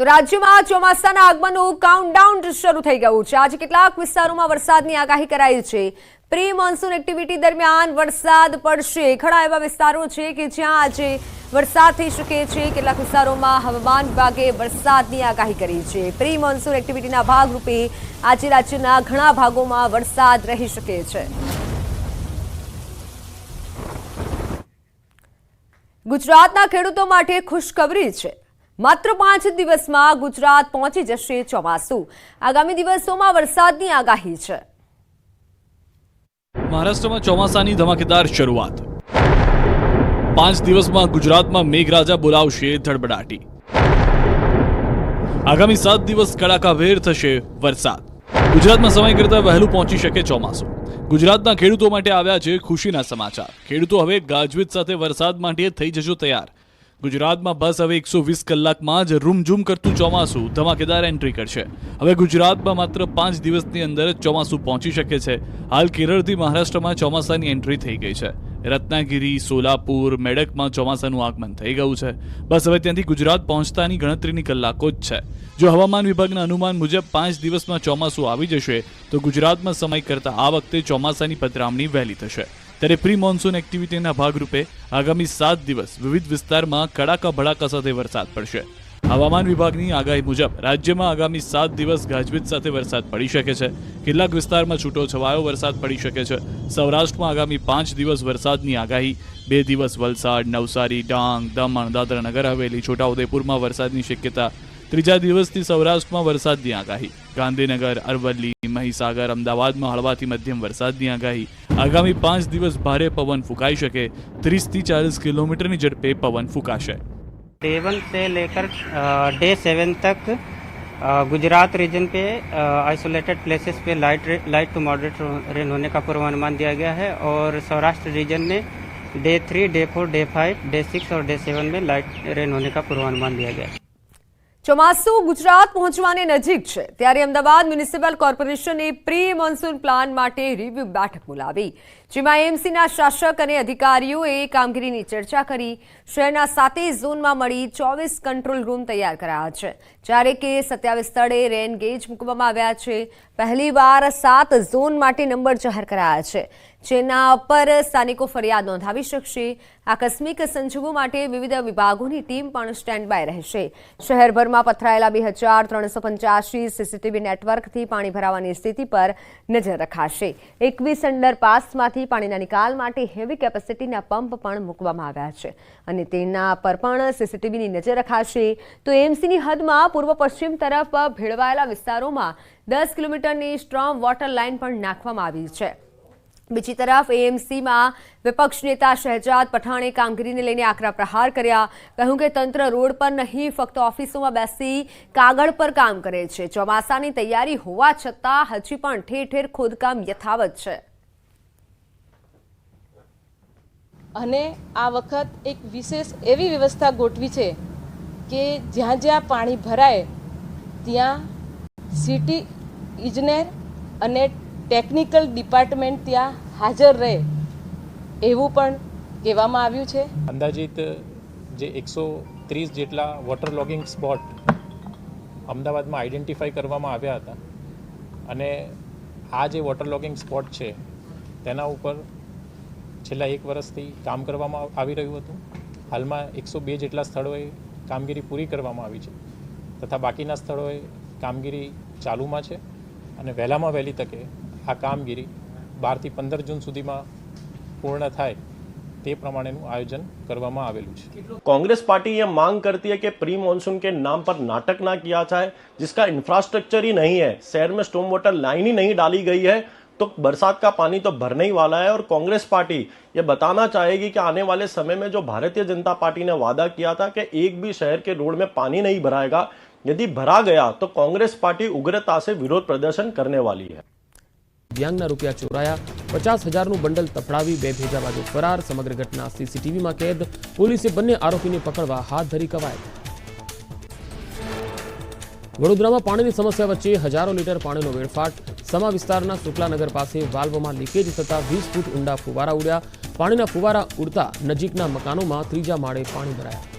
તો રાજ્યમાં ચોમાસાના આગમનનું કાઉન્ટડાઉન શરૂ થઈ ગયું છે. આજે કેટલાક વિસ્તારોમાં વરસાદની આગાહી કરાઈ છે. પ્રી મોન્સૂન એક્ટિવિટી દરમિયાન વરસાદ પડશે. ઘણા એવા વિસ્તારો છે કે જ્યાં આજે વરસાદ થઈ શકે છે. કેટલાક વિસ્તારોમાં હવામાન વિભાગે વરસાદની આગાહી કરી છે. પ્રી મોન્સૂન એક્ટિવિટીના ભાગરૂપે આજે રાજ્યના ઘણા ભાગોમાં વરસાદ રહી શકે છે. ગુજરાતના ખેડૂતો માટે ખુશખબરી છે. માત્ર પાંચ દિવસમાં ગુજરાત પહોંચી જશે ચોમાસું. આગામી દિવસોમાં વરસાદની આગાહી છે. મહારાષ્ટ્રમાં ચોમાસાની ધમાકેદાર શરૂઆત. પાંચ દિવસમાં ગુજરાતમાં મેઘરાજા બોલાવશે ધડબડાટી. આગામી સાત દિવસ કડાકાભેર થશે વરસાદ. ગુજરાતમાં સમય કરતાં વહેલું પહોંચી શકે ચોમાસું. ગુજરાતના ખેડૂતો માટે આવ્યા છે ખુશીના સમાચાર. ખેડૂતો હવે ગાજવીજ સાથે વરસાદ માટે થઈ જજો તૈયાર. ગુજરાતમાં બસ હવે એકસો વીસ કલાકમાં જ રૂમઝૂમ કરતું ચોમાસું ધમાકેદાર એન્ટ્રી કરશે. હવે ગુજરાતમાં માત્ર પાંચ દિવસની અંદર જ ચોમાસું પહોંચી શકે છે. હાલ કેરળથી મહારાષ્ટ્રમાં ચોમાસાની એન્ટ્રી થઈ ગઈ છે. રત્નાગીરી, સોલાપુર, મેડકમાં ચોમાસાનું આગમન થઈ ગયું છે. બસ હવે ત્યાંથી ગુજરાત પહોંચતાની ગણતરીની કલાકો જ છે. જો હવામાન વિભાગના અનુમાન મુજબ પાંચ દિવસમાં ચોમાસું આવી જશે, તો ગુજરાતમાં સમય કરતાં આ વખતે ચોમાસાની પધરામણી વહેલી થશે. ત્યારે પ્રી મોન્સૂન એક્ટિવિટીના ભાગરૂપે આગામી સાત દિવસ વિવિધ વિસ્તારમાં કડાકા ભડાકા સાથે વરસાદ પડશે. હવામાન વિભાગની આગાહી મુજબ રાજ્યમાં આગામી સાત દિવસ ગાજવીજ સાથે વરસાદ પડી શકે છે. કેટલાક વિસ્તારમાં છૂટો છવાયો વરસાદ પડી શકે છે. સૌરાષ્ટ્રમાં આગામી પાંચ દિવસ વરસાદની આગાહી, બે દિવસ વલસાડ, નવસારી, ડાંગ, દમણ, દાદરા નગર, હવેલી, છોટાઉદેપુરમાં વરસાદની શક્યતા ત્રીજા દિવસથી સૌરાષ્ટ્રમાં વરસાદની આગાહી ગાંધીનગર અરવલ્લી મહીસાગર અમદાવાદમાં હળવાથી મધ્યમ વરસાદની આગાહી આગામી પાંચ દિવસ ભારે પવન ફૂંકાઈ શકે ત્રીસથી ચાલીસ કિલોમીટરની ઝડપે પવન ફૂંકાશે डे वन से लेकर डे सेवन तक अ, गुजरात रीजन पे आइसोलेटेड प्लेसेस पे light light to moderate rain होने का पूर्वानुमान दिया गया है और सौराष्ट्र रीजन में day three day four day five day six और डे सेवन में लाइट रेन होने का पूर्वानुमान दिया गया है ચોમાસું ગુજરાત પહોંચવાની નજીક છે. ત્યારે અમદાવાદ મ્યુનિસિપલ કોર્પોરેશને પ્રી મોન્સૂન પ્લાન માટે રિવ્યુ બેઠક બોલાવી. જેમાં એમસીના શાસક અને અધિકારીઓએ કામગીરીની ચર્ચા કરી. શહેરના સાતેય ઝોનમાં મળી ચોવીસ કંટ્રોલ રૂમ તૈયાર કરાયા છે. જ્યારે કે સત્યાવીસ સ્થળે રેન ગેજ મૂકવામાં આવ્યા છે. પહેલીવાર સાત ઝોન માટે નંબર જાહેર કરાયા છે. જેના પર સ્થાનિકો ફરિયાદ નોંધાવી શકશે. આકસ્મિક સંજોગો માટે વિવિધ વિભાગોની ટીમ પણ સ્ટેન્ડ બાય રહેશે. શહેરભરમાં પથરાયેલા બે હજાર ત્રણસો પંચ્યાસી સીસીટીવી નેટવર્કથી પાણી ભરાવાની સ્થિતિ પર નજર રખાશે. એકવીસ અંડરપાસમાંથી પાણીના નિકાલ માટે હેવી કેપેસિટીના પંપ પણ મૂકવામાં આવ્યા છે અને તેના પર પણ સીસીટીવીની નજર રખાશે. તો એમસીની હદમાં પૂર્વ પશ્ચિમ તરફ ભેળવાયેલા વિસ્તારોમાં દસ કિલોમીટરની સ્ટ્રોંગ વોટર લાઇન પણ નાખવામાં આવી છે. બીજી તરફ એએમસીમાં વિપક્ષ નેતા શહેજાદ પઠાણે કામગીરીને લઈને આકરા પ્રહાર કર્યા. કહ્યું કે તંત્ર રોડ પર નહીં, ફક્ત ઓફિસોમાં બેસી કાગળ પર કામ કરે છે. ચોમાસાની તૈયારી હોવા છતાં હજી પણ ઠેર ઠેર ખોદકામ યથાવત છે. અને આ વખત એક વિશેષ એવી વ્યવસ્થા ગોઠવી છે કે જ્યાં જ્યાં પાણી ભરાય, ત્યાં સિટી ઇજનેર અને ટેકનિકલ ડિપાર્ટમેન્ટ ત્યાં હાજર રહે એવું પણ કહેવામાં આવ્યું છે. અંદાજિત જે એકસો ત્રીસ જેટલા વોટર લોગિંગ સ્પોટ અમદાવાદમાં આઈડેન્ટિફાઈ કરવામાં આવ્યા હતા અને આ જે વોટર લોગિંગ સ્પોટ છે તેના ઉપર છેલ્લા એક વર્ષથી કામ કરવામાં આવી રહ્યું હતું. હાલમાં એકસો બે જેટલા સ્થળોએ કામગીરી પૂરી કરવામાં આવી છે તથા બાકીના સ્થળોએ કામગીરી ચાલુમાં છે અને વહેલામાં વહેલી તકે આ કામગીરી બારથી પંદર જૂન સુધીમાં પૂર્ણ થાય તે પ્રમાણેનું આયોજન કરવામાં આવેલું છે कांग्रेस पार्टी ये मांग करती है कि प्री मानसून के नाम पर नाटक ना किया जाए जिसका इंफ्रास्ट्रक्चर ही नहीं है शहर में स्टॉर्म वाटर लाइन ही नहीं डाली गई है तो बरसात का पानी तो भरने ही वाला है और कांग्रेस पार्टी ये बताना चाहेगी कि आने वाले समय में जो भारतीय जनता पार्टी ने वादा किया था कि एक भी शहर के रोड में पानी नहीं भराएगा यदि भरा गया तो कांग्रेस पार्टी उग्रता से विरोध प्रदर्शन करने वाली है દિવ્યાંગના રૂપિયા ચોરાયા, પચાસ હજારનું બંડલ તફડાવી બે ભેજા બાજુ ફરાર, સમગ્ર ઘટના સીસીટીવીમાં કેદ, પોલીસે બંને આરોપીને પકડવા હાથ ધરી કવાયત. વડોદરામાં પાણીની સમસ્યા વચ્ચે હજારો લીટર પાણીનો વેડફાટ, સમા વિસ્તારના શુક્લાનગર પાસે વાલ્વમાં લીકેજ થતા વીસ ફૂટ ઊંડા ફુવારા ઉડ્યા. પાણીના ફુવારા ઉડતા નજીકના મકાનોમાં ત્રીજા માળે પાણી ભરાયા.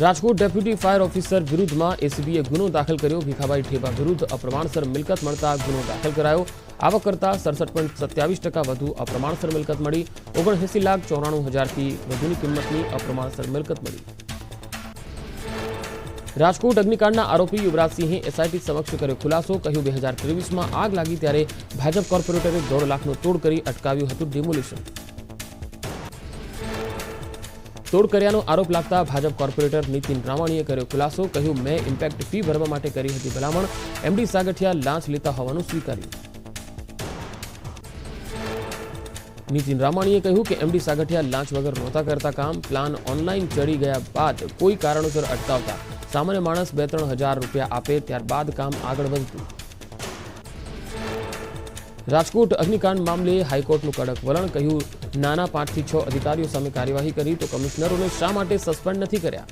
રાજકોટ ડેપ્યુટી ફાયર ઓફિસર વિરુદ્ધમાં એસીબીએ ગુનો દાખલ કર્યો. ભીખાભાઈ ઠેબા વિરુદ્ધ અપ્રમાણસર મિલકત મળતા ગુનો દાખલ કરાયો. આવક કરતા સડસઠ પોઈન્ટ સત્યાવીસ ટકા વધુ અપ્રમાણસર મિલકત મળી. ઓગણએંસી લાખ ચોરાણું હજારથી વધુની કિંમતની અપ્રમાણસર મિલકત મળી. રાજકોટ અગ્નિકાંડના આરોપી યુવરાજસિંહે એસઆઈટી સમક્ષ કર્યો ખુલાસો. કહ્યું, બે હજાર ત્રેવીસમાં આગ લાગી ત્યારે ભાજપ કોર્પોરેટરે દોઢ લાખનો તોડ કરી અટકાવ્યું હતું ડિમોલિશન. તોડ કર્યાનો આરોપ લાગતા ભાજપ કોર્પોરેટર નીતિન રામાણીએ કર્યો ખુલાસો, કહ્યું, મેં ઇમ્પેક્ટ ફી ભરવા માટે કરી હતી ભલામણ. એમડી સાગઠિયા લાંચ લેતા હોવાનું સ્વીકાર્યું. નીતિન રામાણીએ કહ્યું કે એમડી સાગઠિયા લાંચ વગર નહોતા કરતા કામ. પ્લાન ઓનલાઈન ચડી ગયા બાદ કોઈ કારણોસર અટકાવતા. સામાન્ય માણસ બે ત્રણ હજાર રૂપિયા આપે, ત્યારબાદ કામ આગળ વધતું. રાજકોટ અગ્નિકાંડ મામલે હાઈકોર્ટનું કડક વલણ કહ્યું. નાના પાંચથી છ અધિકારીઓ સામે કાર્યવાહી કરી તો કમિશનરોને શા માટે સસ્પેન્ડ નથી કર્યા?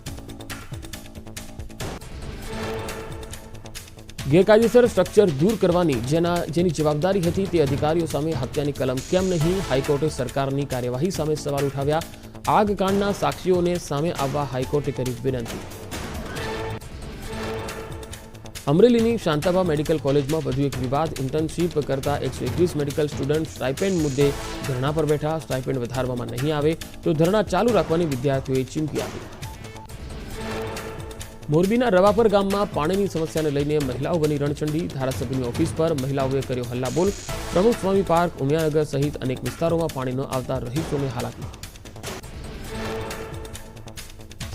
ગેરકાયદેસર સ્ટ્રક્ચર દૂર કરવાની જેના જેની જવાબદારી હતી તે અધિકારીઓ સામે હત્યાની કલમ કેમ નહીં? હાઈકોર્ટે સરકારની કાર્યવાહી સામે સવાલ ઉઠાવ્યા. આગ કાંડના સાક્ષીઓને સામે આવવા હાઈકોર્ટે કરી વિનંતી. અમરેલીની શાંતાબા મેડિકલ કોલેજમાં વધુ એક વિવાદ ઇન્ટર્નશીપ કરતા એકસો એકવીસ મેડિકલ સ્ટુડન્ટ સ્ટાઇપેન્ડ મુદ્દે ધરણા પર બેઠા. સ્ટાઇપેન્ડ વધારવામાં નહીં આવે તો ધરણા ચાલુ રાખવાની વિદ્યાર્થીઓએ ચીમકી આપી. મોરબીના રવાપર ગામમાં પાણીની સમસ્યાને લઈને મહિલાઓ બની રણચંડી ધારાસભ્યની ઓફિસ પર મહિલાઓએ કર્યો હલ્લાબોલ. પ્રમુખ સ્વામી પાર્ક, ઉમિયાનગર સહિત અનેક વિસ્તારોમાં પાણી ન આવતા રહીશોને હાલાકી.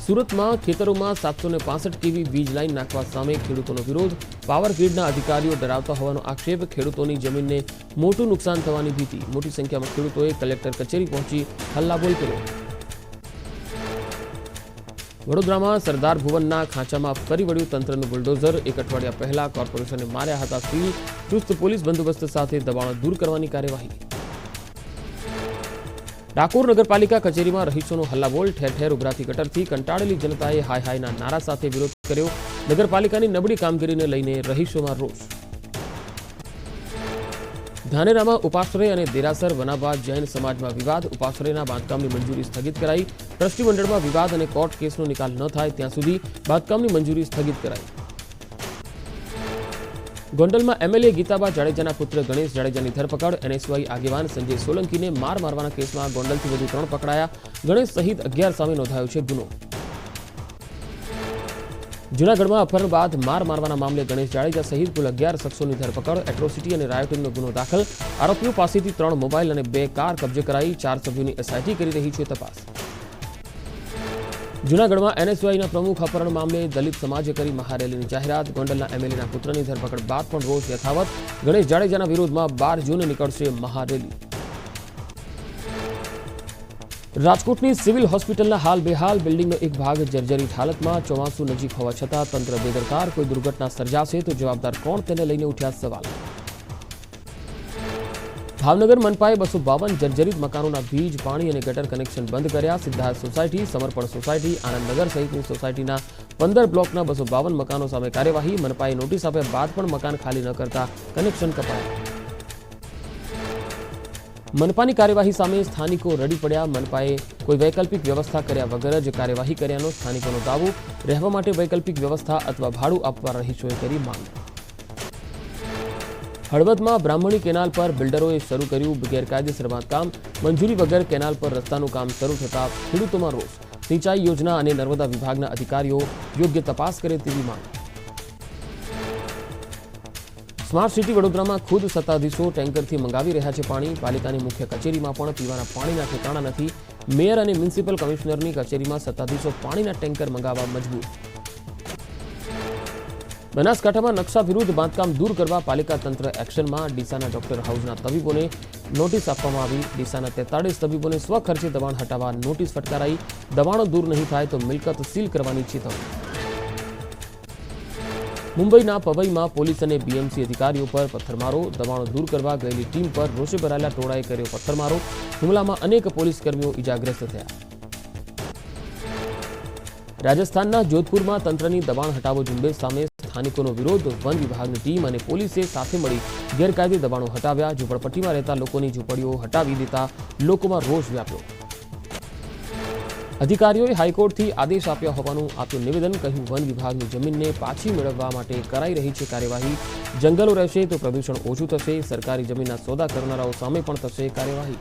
સુરતમાં ખેતરોમાં સાતસો ને પાસઠ કેવી વીજ લાઇન નાખવા સામે ખેડૂતોનો વિરોધ. પાવર ગ્રીડના અધિકારીઓ ડરાવતા હોવાનો આક્ષેપ ખેડૂતોની જમીનને મોટું નુકસાન થવાની ભીતિ. મોટી સંખ્યામાં ખેડૂતોએ કલેક્ટર કચેરી પહોંચી હલ્લાબોલ કર્યો. વડોદરામાં સરદાર ભુવનના ખાંચામાં ફરી વળ્યું તંત્રનું બુલડોઝર. એક અઠવાડિયા પહેલા કોર્પોરેશને માર્યા હતા સીલ ચુસ્ત પોલીસ બંદોબસ્ત સાથે દબાણો દૂર કરવાની કાર્યવાહી. ડાકોર નગરપાલિકા કચેરીમાં રહીશોનો હલ્લાબોલ, ઠેર ઠેર ઉભરાતી ગટરથી કંટાળેલી જનતાએ હાય હાયના નારા સાથે વિરોધ કર્યો. નગરપાલિકાની નબળી કામગીરીને લઈને રહીશોમાં રોષ. ધાનેરામાં ઉપાશ્રય અને દેરાસર વનાબાદ જૈન સમાજમાં વિવાદ, ઉપાશ્રયના બાંધકામની મંજૂરી સ્થગિત કરાઈ. ટ્રસ્ટી મંડળમાં વિવાદ અને કોર્ટ કેસનો નિકાલ ન થાય ત્યાં સુધી બાંધકામની મંજૂરી સ્થગિત કરાઈ. ગોંડલમાં એમએલએ ગીતાબા જાડેજાના પુત્ર ગણેશ જાડેજાની ધરપકડ. એનએસવાય આગેવાન સંજય સોલંકીને માર મારવાના કેસમાં ગોંડલથી વધુ ત્રણ પકડાયા. ગણેશ સહિત અગિયાર સામે નોંધાયો છે ગુનો. જૂનાગઢમાં અપહરણ બાદ માર મારવાના મામલે ગણેશ જાડેજા સહિત કુલ અગિયાર શખ્સોની ધરપકડ, એટ્રોસિટી અને રાયોટિંગનો ગુનો દાખલ. આરોપીઓ પાસેથી ત્રણ મોબાઈલ અને બે કાર કબજે કરાઈ. ચાર સભ્યોની એસઆઈટી કરી રહી છે તપાસ. જૂનાગઢમાં એનએસયુઆઈના પ્રમુખ અપહરણ મામલે દલિત સમાજે કરી મહારેલીની જાહેરાત. ગોંડલના એમએલએના પુત્રની ધરપકડ બાદ પણ રોષ યથાવત. ગણેશ જાડેજાના વિરોધમાં બાર જૂને નીકળશે મહારેલી. રાજકોટની સિવિલ હોસ્પિટલના હાલ બેહાલ. બિલ્ડિંગનો એક ભાગ જર્જરિત હાલતમાં, ચોમાસું નજીક હોવા છતાં તંત્ર બેદરકાર. કોઈ દુર્ઘટના સર્જાશે તો જવાબદાર કોણ? તેને લઈને ઉઠ્યા સવાલ. ભાવનગર મનપાએ બસો બાવન જર્જરિત મકાનોના વીજ પાણી અને ગટર કનેક્શન બંધ કર્યા. સિદ્ધાર્થ સોસાયટી, સમર્પણ સોસાયટી આનંદનગર સહિતની સોસાયટીના પંદર બ્લોકના બસો બાવન મકાનો સામે કાર્યવાહી. મનપાએ નોટિસ આપ્યા બાદ પણ મકાન ખાલી ન કરતા કનેક્શન કપાયા. મનપાની કાર્યવાહી સામે સ્થાનિકો રડી પડ્યા. મનપાએ કોઈ વૈકલ્પિક વ્યવસ્થા કર્યા વગર જ કાર્યવાહી કર્યાનો સ્થાનિકોનો દાવો. રહેવા માટે વૈકલ્પિક વ્યવસ્થા અથવા ભાડું આપવા રહીશોએ કરી માંગ. હળવદમાં બ્રાહ્મણી કેનાલ પર બિલ્ડરોએ શરૂ કર્યું ગેરકાયદેસર બાંધકામ. મંજૂરી વગર કેનાલ પર રસ્તાનું કામ શરૂ થતાં ખેડૂતોમાં રોષ. સિંચાઈ યોજના અને નર્મદા વિભાગના અધિકારીઓ યોગ્ય તપાસ કરે તેવી માંગ. સ્માર્ટ સિટી વડોદરામાં ખુદ સત્તાધીશો ટેન્કરથી મંગાવી રહ્યા છે પાણી. પાલિકાની મુખ્ય કચેરીમાં પણ પીવાના પાણીના ઠેકાણા નથી. મેયર અને મ્યુનિસિપલ કમિશનરની કચેરીમાં સત્તાધીશો પાણીના ટેન્કર મંગાવવા મજબૂર. બનાસકાંઠામાં નકશા વિરુદ્ધ બાંધકામ દૂર કરવા પાલિકા તંત્ર એક્શનમાં. ડીસાના ડોક્ટર હાઉસના તબીબોને નોટિસ આપવામાં આવી. ડીસાના તેતાળીસ તબીબોને સ્વખર્ચે દબાણ હટાવવા નોટિસ ફટકારાઈ. દબાણો દૂર નહીં થાય તો મિલકત સીલ કરવાની ચેતવણી. મુંબઈના પવઈમાં પોલીસ અને બીએમસી અધિકારીઓ પર પથ્થરમારો. દબાણો દૂર કરવા ગયેલી ટીમ પર રોષે ભરાયેલા ટોળાએ કર્યો પથ્થરમારો. હુમલામાં અનેક પોલીસ કર્મીઓ ઇજાગ્રસ્ત થયા. રાજસ્થાનના જોધપુરમાં તંત્રની દબાણ હટાવો ઝુંબેશ સામે સ્થાનિકોનો વિરોધ, વન વિભાગની ટીમ અને પોલીસે સાથે મળી ગેરકાયદે દબાણો હટાવ્યા. ઝૂંપડપટ્ટીમાં રહેતા લોકોની ઝૂંપડીઓ હટાવી દેતા લોકોમાં રોષ વ્યાપ્યો. અધિકારીઓએ હાઈકોર્ટથી આદેશ આપ્યા હોવાનું આપ્યું નિવેદન. કહ્યું, વન વિભાગની જમીનને પાછી મેળવવા માટે કરાઈ રહી છે કાર્યવાહી. જંગલો રહેશે તો પ્રદૂષણ ઓછું થશે. સરકારી જમીનના સોદા કરનારાઓ સામે પણ થશે કાર્યવાહી.